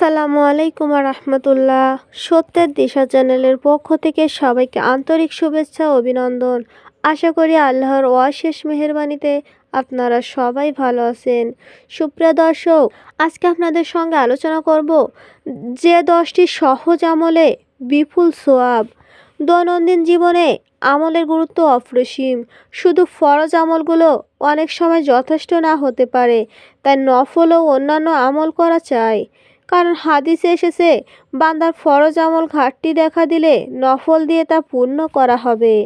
আসসালামু আলাইকুম রহমতুল্লাহ। সত্যের দিশা চ্যানেলের পক্ষ থেকে সবাইকে আন্তরিক শুভেচ্ছা অভিনন্দন। আশা করি আল্লাহর অশেষ মেহরবানিতে আপনারা সবাই ভালো আছেন। সুপ্রিয় দর্শক, আজকে আপনাদের সঙ্গে আলোচনা করব যে দশটি সহজ আমলে বিপুল সোয়াব। দৈনন্দিন জীবনে আমলের গুরুত্ব অপরিসীম। শুধু ফরজ আমলগুলো অনেক সময় যথেষ্ট না হতে পারে, তাই নফল ও অন্যান্য আমল করা চাই। কারণ হাদিসে এসেছে, বান্দার ফরজ আমল ঘাটতি দেখা দিলে নফল দিয়ে তা পূর্ণ করা হবে।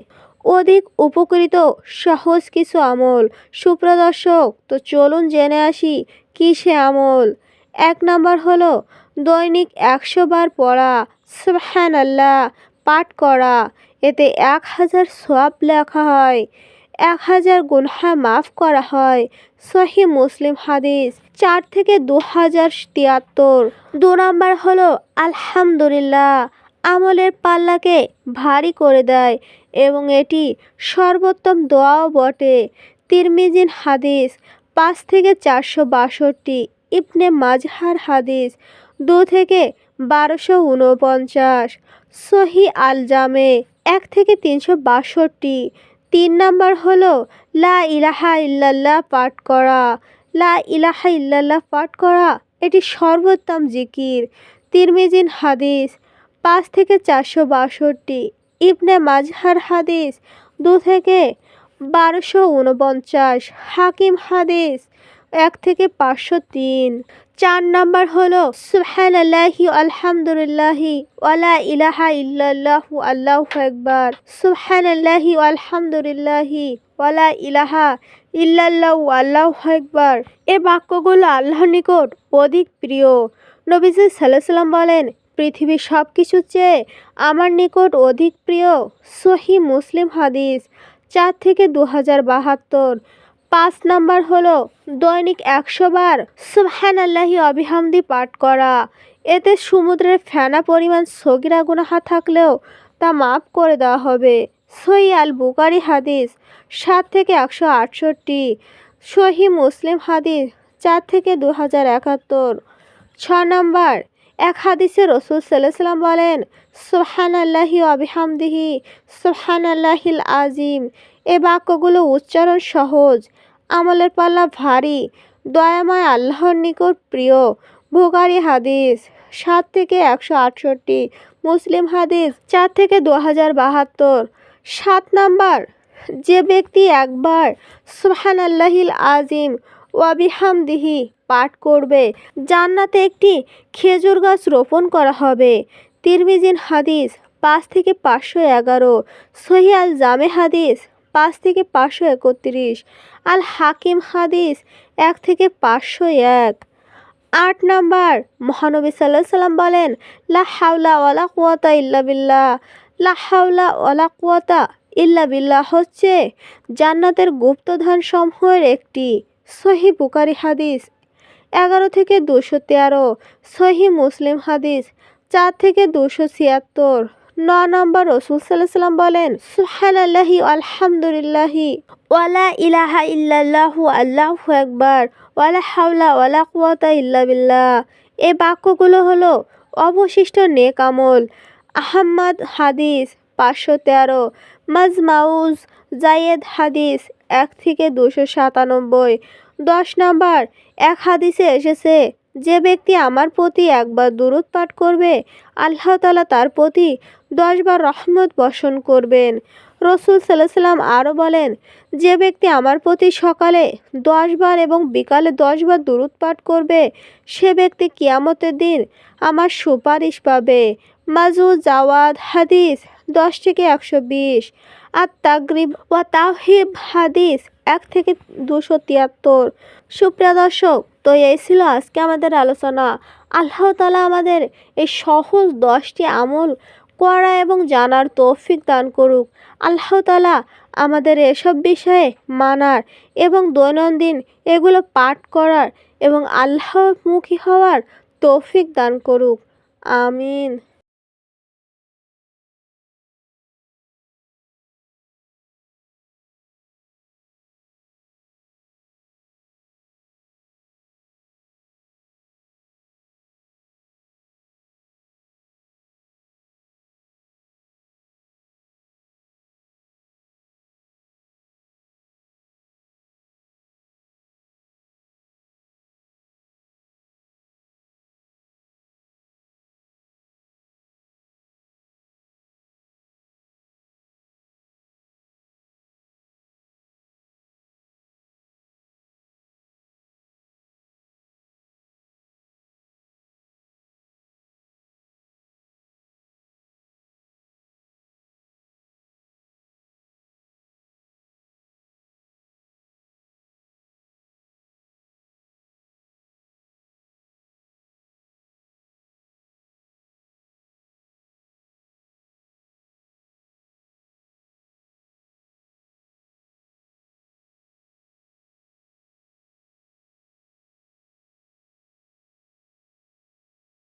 অধিক উপকৃত সহজ কিছু আমল। সুপ্রদর্শক, তো চলুন জেনে আসি কী সে আমল। এক নাম্বার হলো দৈনিক একশো বার পড়া সুবহান আল্লাহ পাঠ করা। এতে এক হাজার সোয়াব লেখা হয়। এক হাজার গুনহা মাফ করা হয়। সহি মুসলিম হাদিস, চার থেকে দু হাজার তিয়াত্তর। দু নম্বর হলো, আলহামদুলিল্লাহ, আমলের পাল্লাকে ভারী করে দেয় এবং এটি সর্বোত্তম দোয়াও বটে। তিরমিজিন হাদিস, পাঁচ থেকে চারশো বাষট্টি। ইবনে মাজহার হাদিস, দু থেকে বারোশো উনপঞ্চাশ। সহি আল জামে এক থেকে তিনশো বাষট্টি। তিন নাম্বার হলো, লা ইলাহা ইল্লাল্লাহ পাঠ করা। লা ইলাহা ইল্লাল্লাহ পাঠ করা, এটি সর্বোত্তম জিকির। তিরমিজিন হাদিস, পাঁচ থেকে চারশো বাষট্টি। ইবনে মাজহার হাদিস, দু থেকে বারোশো উনপঞ্চাশ হাকিম হাদিস এক থেকে পাঁচশো তিন। চার নাম্বার হলো সুহান আল্লাহি আলহামদুলিল্লাহি ওয়ালা ইলাহা ইল্লাল্লাহু, আল্লাহু একবার সুহান আল্লাহি আলহামদুলিল্লাহি ওয়ালা ইলাহা ইল্লাল্লাহু, আল্লাহু একবার এ বাক্যগুলো আল্লাহর নিকট অধিক প্রিয়। নবীজি সাল্লাম বলেন, পৃথিবীর সব কিছু চেয়ে আমার নিকট অধিক প্রিয় সহি মুসলিম হাদিস চার থেকে দু হাজার বাহাত্তর। পাঁচ নাম্বার হলো দৈনিক একশো বার সুবহান আল্লাহি অবিহামদি পাঠ করা। এতে সমুদ্রের ফেনা পরিমাণ সগিরা গুনাহা থাকলেও তা মাফ করে দেওয়া হবে। সহি আল বুকারি হাদিস সাত থেকে একশো আটষট্টি। সহি মুসলিম হাদিস চার থেকে দু হাজার একাত্তর। ছ নম্বর, এক হাদিসে রসুল সাল্লাম বলেন সোহান আল্লাহি অবিহামদিহি সোহান আল্লাহিল আজিম এ বাক্যগুলো উচ্চারণ সহজ। আমলের পাল্লা ভারী, দয়াময় আল্লাহর নিকট প্রিয়। ভোগারি হাদিস সাত থেকে একশো আটষট্টি, মুসলিম হাদিস চার থেকে দু হাজার বাহাত্তর। সাত নাম্বার, যে ব্যক্তি একবার সুহান আল্লাহিল আজিম ওয়াবিহামদিহি পাঠ করবে, জান্নাতে একটি খেজুর গাছ রোপণ করা হবে। তিরমিজিন হাদিস পাঁচ থেকে পাঁচশো এগারো সহি আল জামে হাদিস পাঁচ থেকে পাঁচশো একত্রিশ। আল হাকিম হাদিস এক থেকে পাঁচশো এক। আট নাম্বার, মহানবী সাল্লাহ সাল্লাম বলেন, লা হাওলা ওয়ালা কুয়াতা ইল্লা বিল্লাহ। লা হাওলা ওয়ালা কুয়াতা ইল্লা বিল্লাহ হচ্ছে জান্নাতের গুপ্তধন সমূহের একটি সহি বুকারি হাদিস। এগারো থেকে দুশো তেরো, সহি মুসলিম হাদিস। চার থেকে দুশো ছিয়াত্তর ন নম্বর রসুল সাল্লাম বলেন সুহান আল্লাহি আলহামদুলিল্লাহি ওয়ালা ইলাহা ইল্লাল্লাহু, আল্লাহু একবার ওয়ালা হাওলা ওয়ালা কুয়াতা ইল্লা বিল্লাহ। এ বাক্যগুলো হলো অবশিষ্ট নেক আমল। আহম্মদ হাদিস পাঁচশো তেরো, মাজমাউজ জায়েদ হাদিস এক থেকে দুশো সাতানব্বই। দশ নাম্বার, এক হাদিসে এসেছে যে ব্যক্তি আমার প্রতি একবার দূরত পাঠ করবে, আল্লাহ তালা তার প্রতি দশবার রহমত বর্ষণ করবেন। রসুল সাল্লাহ সাল্লাম আরও বলেন, যে ব্যক্তি আমার প্রতি সকালে দশবার এবং বিকালে দশবার দূরত পাঠ করবে, সে ব্যক্তি কিয়ামতের দিন আমার সুপারিশ পাবে। মাজু জাওয়াদ হাদিস দশ থেকে একশো বিশ। আর তাগরিব ওয়া তাহিব হাদিস এক থেকে দুশো তিয়াত্তর। সুপ্রিয় দর্শক, তো এই ছিল আজকে আমাদের আলোচনা। আল্লাহ তালা আমাদের এই সহজ দশটি আমল করা এবং জানার তৌফিক দান করুক। আল্লাহ তালা আমাদের এসব বিষয়ে মানার এবং দৈনন্দিন এগুলো পাঠ করার এবং আল্লাহমুখী হওয়ার তৌফিক দান করুক। আমিন।